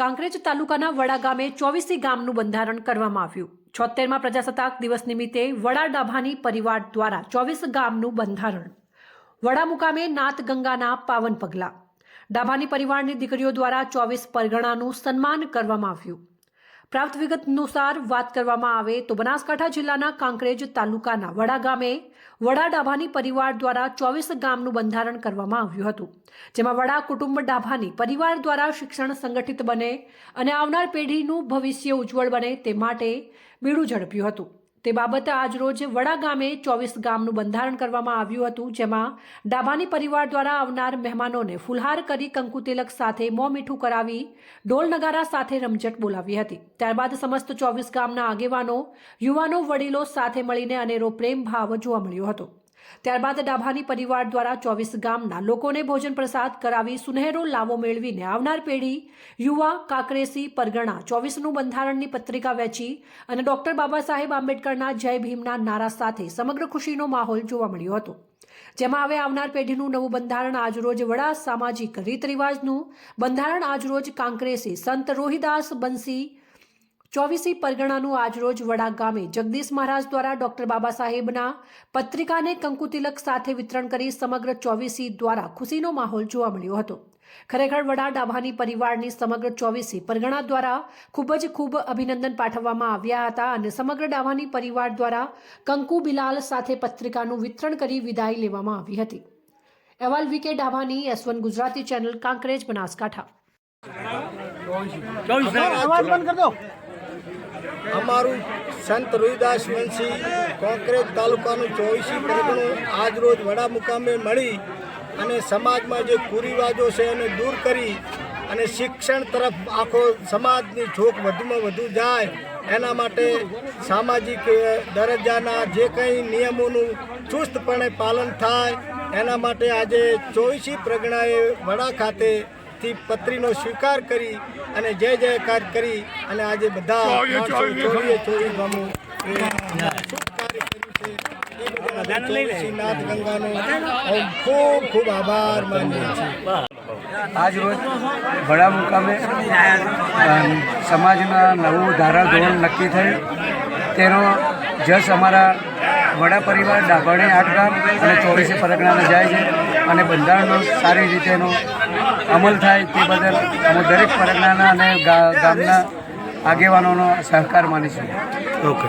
કાંકરેજ તાલુકાના વડા ગામે ચોવીસી ગામનું બંધારણ કરવામાં આવ્યું. છોતેરમાં પ્રજાસત્તાક દિવસ નિમિત્તે વડા ડાભાની પરિવાર દ્વારા ચોવીસ ગામનું બંધારણ. વડા મુકામે નાથ ગંગાના પાવન પગલા. ડાભાની પરિવારની દીકરીઓ દ્વારા ચોવીસ પરગણાનું સન્માન કરવામાં આવ્યું. પ્રાપ્ત વિગત અનુસાર વાત કરવામાં આવે તો બનાસકાંઠા જિલ્લાના કાંકરેજ તાલુકાના વડા ગામે વડા ડાભાની પરિવાર દ્વારા ચોવીસ ગામનું બંધારણ કરવામાં આવ્યું હતું, જેમાં વડા કુટુંબ ડાભાની પરિવાર દ્વારા શિક્ષણ સંગઠિત બને અને આવનાર પેઢીનું ભવિષ્ય ઉજ્જવળ બને તે માટે બીડું ઝડપ્યું હતું. તે બાબતે આજરોજ વડા ગામે ચોવીસ ગામનું બંધારણ કરવામાં આવ્યું હતું, જેમાં ડાભાની પરિવાર દ્વારા આવનાર મહેમાનોને ફુલહાર કરી કંકુ તિલક સાથે મોં મીઠું કરાવી, ઢોલ નગારા સાથે રમઝટ બોલાવી હતી. ત્યારબાદ સમસ્ત ચોવીસ ગામના આગેવાનો, યુવાનો, વડીલો સાથે મળીને અનેરો પ્રેમ ભાવ જોવા મળ્યો હતો. ત્યારબાદ ડાભાની પરિવાર દ્વારા ચોવીસ ગામના લોકોને ભોજન પ્રસાદ કરાવી સુનહેરો લાવો મેળવીને આવનાર પેઢી, યુવા, કાકરેસી, પરગણા ચોવીસનું બંધારણની પત્રિકા વેચી અને ડોક્ટર બાબા સાહેબ આંબેડકરના જય ભીમના નારા સાથે સમગ્ર ખુશીનો માહોલ જોવા મળ્યો હતો. જેમાં હવે આવનાર પેઢીનું નવું બંધારણ આજરોજ વડા સામાજિક રીત રિવાજનું બંધારણ આજરોજ કાંકરેસી સંત રોહિદાસ બંસી ચોવીસી પરગણાનું આજરોજ વડા ગામે જગદીશ મહારાજ દ્વારા ડોક્ટર બાબા સાહેબના પત્રિકાને કંકુતિલક સાથે વિતરણ કરી સમગ્ર ચોવીસી દ્વારા ખુશીનો માહોલ જોવા મળ્યો હતો. ખરેખર વડા ડાભાની પરિવારની સમગ્ર ચોવીસી પરગણા દ્વારા ખૂબ જ ખૂબ અભિનંદન પાઠવવામાં આવ્યા હતા અને સમગ્ર ડાભાની પરિવાર દ્વારા કંકુ બિલાલ સાથે પત્રિકાનું વિતરણ કરી વિદાય લેવામાં આવી હતી. અહેવાલ VK ડાભાની S one Gujarati channel Kankrej Banaskantha. આવાજ બંધ કરી દો. અમારું સંત રોહિદાસ વંશી કોંકરેજ તાલુકાનું ચોવીસી પરગણું આજરોજ વડા મુકામે મળી અને સમાજમાં જે કુરિવાજો છે એને દૂર કરી અને શિક્ષણ તરફ આખો સમાજની ઝોક વધુમાં વધુ જાય, એના માટે સામાજિક દરજ્જાના જે કંઈ નિયમોનું ચુસ્તપણે પાલન થાય, એના માટે આજે ચોવીસી પ્રગણાએ વડા ખાતેથી પત્રીનો સ્વીકાર કરી અને જય જયકાર કરી અને આજે બધા ચોવીએ ચોવીસ ગામો નાથ ગંગાનો ખૂબ ખૂબ આભાર માનીએ છીએ. આજ રોજ વડા મુકામે સમાજના નવું ધારાધોરણ નક્કી થયું. તેનો જશ અમારા વડા પરિવાર ડાભણે આઠ ગામ અને ચોવીસે પરગણાને જાય છે. અને બંધારણનો સારી રીતેનો અમલ થાય તે બદલ અમે દરેક પરગણાના અને ગામના આગેવાનોનો સહકાર માનીશું. ઓકે